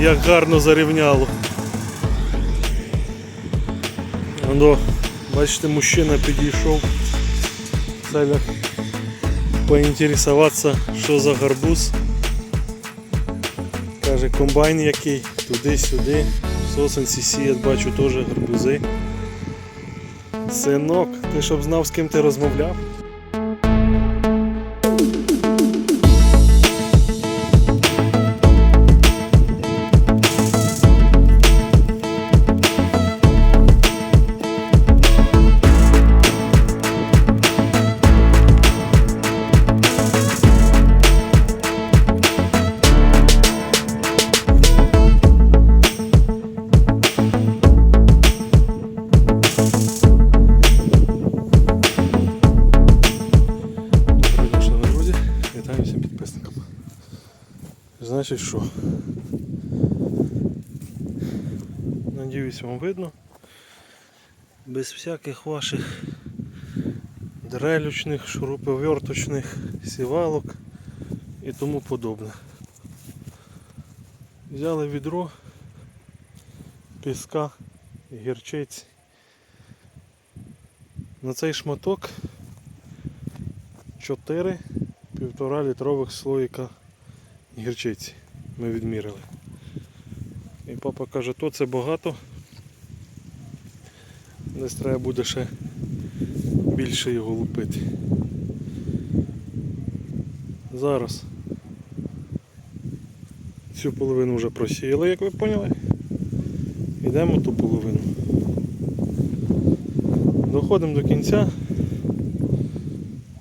як гарно зарівняло. Воно, бачите, мужчина підійшов. в поінтересуватися, що за гарбуз. Каже, комбайн який, туди-сюди. Сосенці сіять, бачу теж гарбузи. Синок, ти щоб знав, з ким ти розмовляв. Вітаю всім підписникам. Значить що? Надіюсь вам видно. Без всяких ваших дрелючних, шуруповерточних сівалок і тому подобне. Взяли відро, піска, гірчиць. На цей шматок 4 півтора літрових слоїка гірчиці ми відміряли. І папа каже, то це багато. Десь треба буде ще більше його лупити. Зараз цю половину вже просіяли, як ви поняли. Йдемо ту половину. Доходимо до кінця.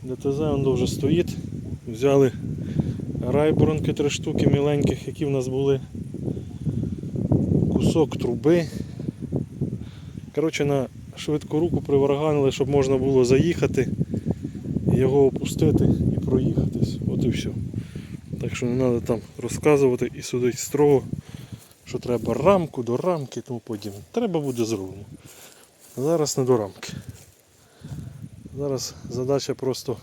ДТЗ воно вже стоїть. Взяли райборонки три штуки міленьких, які в нас були. Кусок труби. Коротше, на швидку руку приварганили, щоб можна було заїхати, його опустити і проїхатись. От і все. Так що не треба там розказувати і судити строго, що треба рамку до рамки і тому подібне. Треба буде зроблено. Зараз не до рамки. Зараз задача просто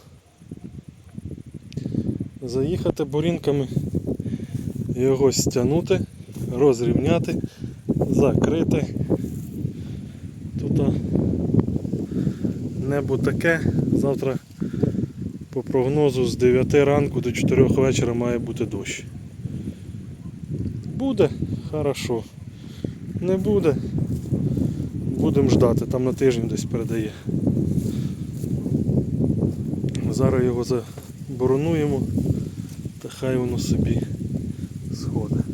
заїхати бурінками, його стягнути, розрівняти, закрити. Тут небо таке, завтра по прогнозу з 9 ранку до 4 вечора має бути дощ. Буде хорошо. Не буде. Будемо ждати, там на тиждень десь передає. Зараз його заборонуємо, хай воно собі сходить.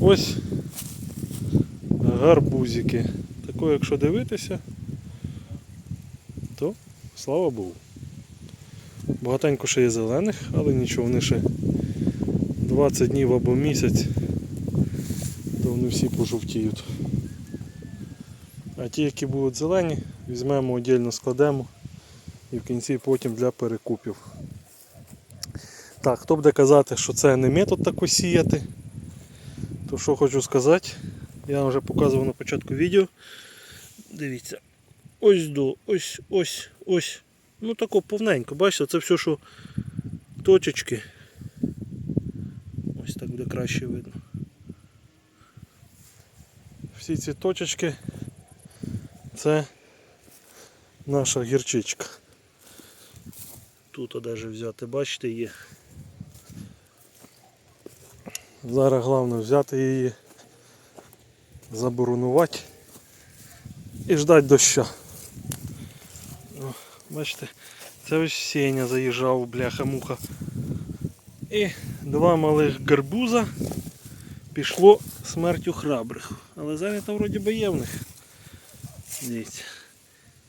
Ось гарбузики. Тако, якщо дивитися, то слава Богу. Багатенько ще є зелених, але нічого, вони ще 20 днів або місяць, то вони всі пожовтіють. А ті, які будуть зелені, візьмемо віддільно складемо і в кінці потім для перекупів. Так, хто буде казати, що це не метод тако сіяти, то що хочу сказати, я вам вже показував на початку відео. Дивіться, ось до, ось, ось, ось. Ну тако повненько, бачите, це все, що точечки. Ось так буде краще видно. Всі ці точечки це наша гірчичка. Тут навіть взяти, бачите, є. Зараз головне взяти її, заборонувати і ждати доща. О, бачите, це ось Сеня заїжджав, бляха-муха. І два малих гарбуза пішло смертю храбрих. Але там вроді би є в них. Дивіться.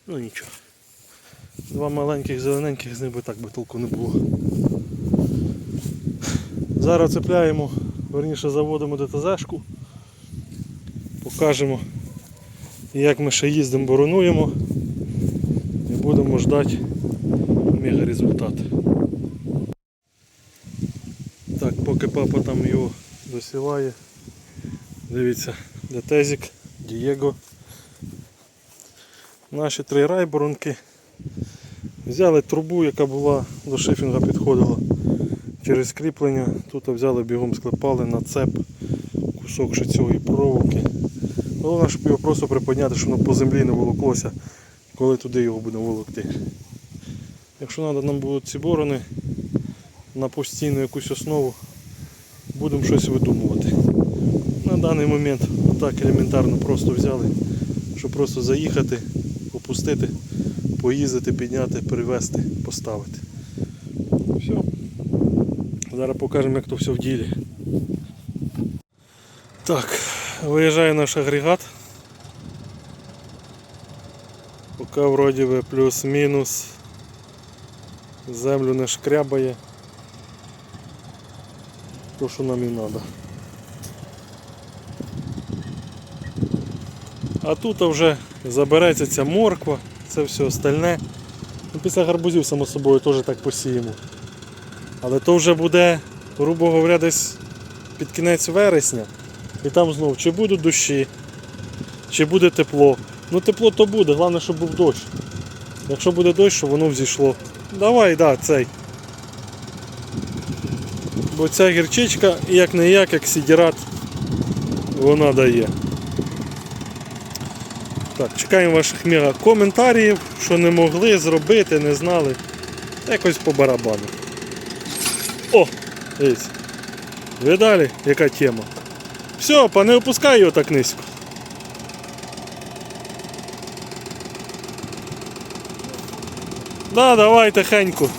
Ну нічого. Два маленьких зелененьких з них би так би толку не було. Зараз цепляємо, верніше заводимо ДТЗшку, покажемо, як ми ще їздимо, боронуємо і будемо ждати мега результат. Так, поки папа там його досіває, дивіться, ДТЗик, Дієго. Наші три райборонки. Взяли трубу, яка була до шифінга підходила. Через кріплення. Тут взяли бігом склепали на цеп кусок ще цієї проволоки. Головне, щоб його просто приподняти, щоб воно по землі не волоклося, коли туди його будемо волокти. Якщо треба нам будуть ці борони на постійну якусь основу, будемо щось видумувати. На даний момент так елементарно просто взяли, щоб просто заїхати, опустити, поїздити, підняти, привезти, поставити. Все. Зараз покажемо, як то все в ділі. Так, виїжджає наш агрегат. Поки вроді би плюс-мінус. Землю не шкрябає. То, що нам і треба. А тут вже забереться ця морква, це все остальне. Ну, після гарбузів, само собою, теж так посіємо. Але то вже буде, грубо говоря, десь під кінець вересня. І там знову чи будуть дощі, чи буде тепло. Ну тепло то буде, головне, щоб був дощ. Якщо буде дощ, щоб воно взійшло. Давай, да, цей. Бо ця гірчичка, як не як, як сідірат, вона дає. Так, чекаємо ваших мега коментарів, що не могли зробити, не знали. Якось по барабану. О! Дивіться. Видалі, яка тема. Все, па не опускай його так низько. Да, давай тихенько.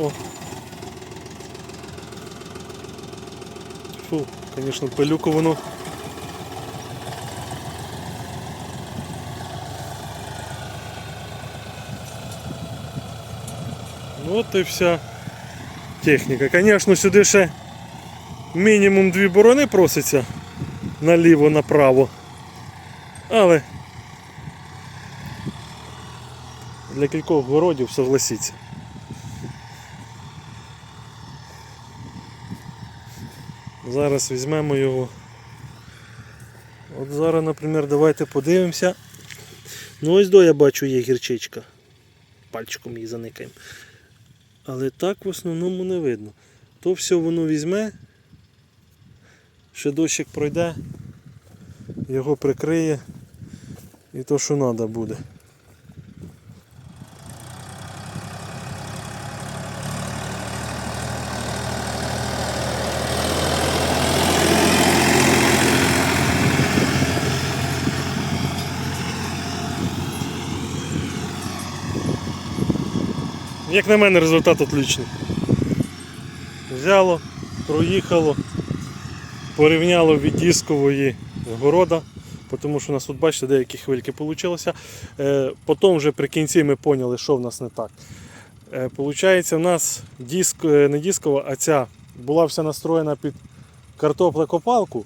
О. Фу, звісно, пилюку воно. От і вся техніка. Звісно, сюди ще мінімум дві борони проситься наліво, направо. Але для кількох городів согласіться. Зараз візьмемо його. От зараз, наприклад, давайте подивимося. Ну ось до я бачу є гірчичка. Пальчиком її заникаємо. Але так в основному не видно. То все воно візьме, ще дощик пройде, його прикриє і то, що треба буде. Як на мене, результат отличний. Взяло, проїхало, порівняло від дискової города, тому що у нас тут, бачите, деякі хвильки вийшло. Е, потім вже при кінці ми поняли, що в нас не так. Е, Получається, в нас диск, е, не дискова, а ця була вся настроєна під картоплекопалку.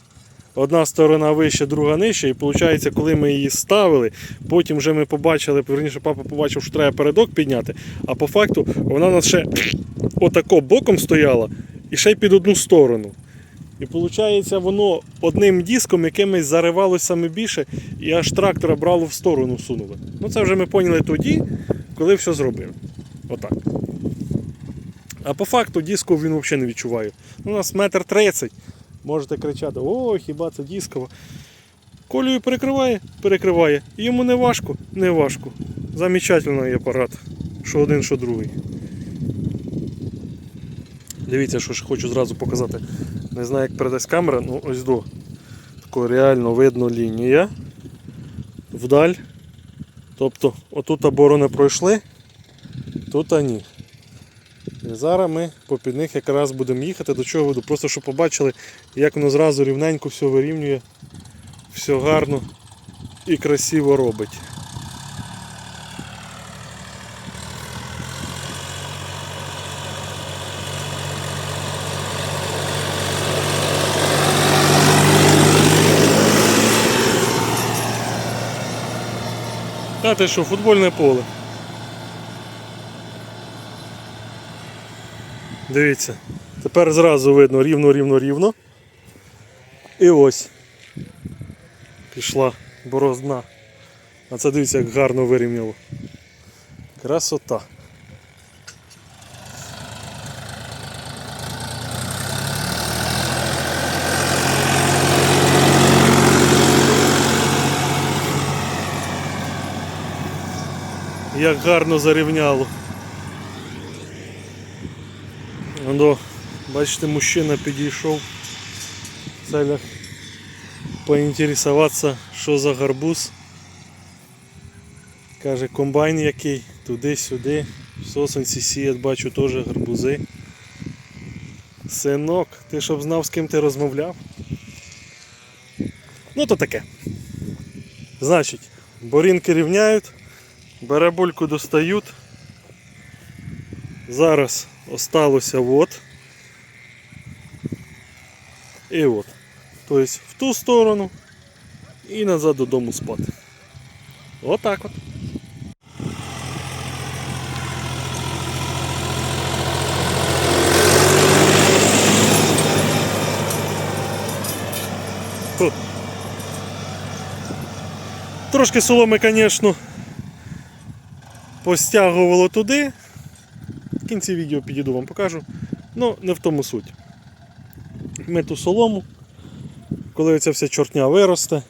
Одна сторона вище, друга нижче. І виходить, коли ми її ставили, потім вже ми побачили, верніше папа побачив, що треба передок підняти, а по факту вона у нас ще отако боком стояла і ще й під одну сторону. І виходить, воно одним диском якимось заривалося саме більше, і аж трактора брало в сторону сунуло. Ну це вже ми поняли тоді, коли все зробили. Отак. А по факту диску він взагалі не відчуває. У нас метр тридцять. Можете кричати, о, хіба це дисково. Колію перекриває, перекриває. Йому не важко, не важко. Замечательний апарат. Що один, що другий. Дивіться, що ж хочу зразу показати. Не знаю, як передасть камера, ну ось до. Тако реально видно лінія. Вдаль. Тобто отут оборони пройшли, тут ні. Зараз ми попід них якраз будемо їхати, до чого веду. Просто щоб побачили, як воно зразу рівненько все вирівнює, все гарно і красиво робить. Та ти що, футбольне поле. Дивіться, тепер зразу видно рівно-рівно-рівно. І ось пішла борозна. А це дивіться, як гарно вирівняло. Красота. Як гарно зарівняло. Воно, бачите, мужчина підійшов в целях поінтересуватися, що за гарбуз. Каже, комбайн який, туди-сюди. В сосенці сіять, бачу теж гарбузи. Синок, ти щоб знав, з ким ти розмовляв? Ну то таке. Значить, борінки рівняють, барабульку достають. Зараз осталося от. І от. Тобто в ту сторону і назад додому спати. Отак от. Фу. Трошки соломи, звісно, постягувало туди. В кінці відео підійду вам покажу. Ну, не в тому суть. Ми ту солому, коли ця вся чортня виросте,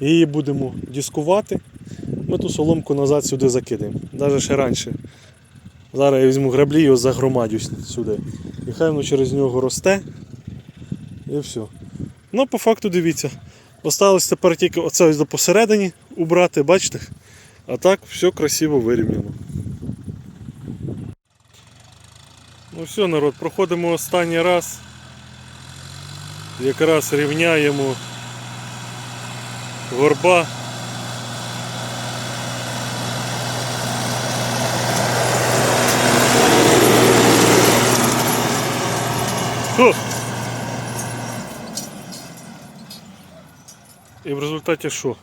її будемо дискувати, ми ту соломку назад сюди закидаємо. Навіть ще раніше. Зараз я візьму граблі і його сюди. І хай воно через нього росте. І все. Ну, по факту дивіться. Осталось тепер тільки оце ось до посередині убрати, бачите? А так все красиво вирівняно. Ну все, народ, проходимо останній раз. Якраз рівняємо горба. Фу. І в результаті що?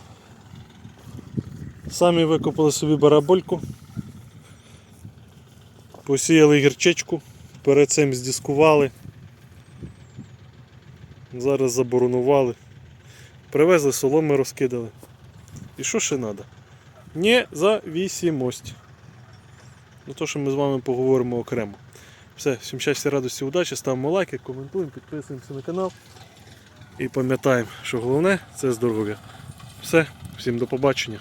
Самі викопали собі барабольку, посіяли гірчичку, перед цим здіскували, зараз заборонували, привезли соломи, розкидали. І що ще треба? Независимость. Ну то, що ми з вами поговоримо окремо. Все, всім щастя, радості, удачі, ставимо лайки, коментуємо, підписуємося на канал. І пам'ятаємо, що головне це здоров'я. Все, всім до побачення.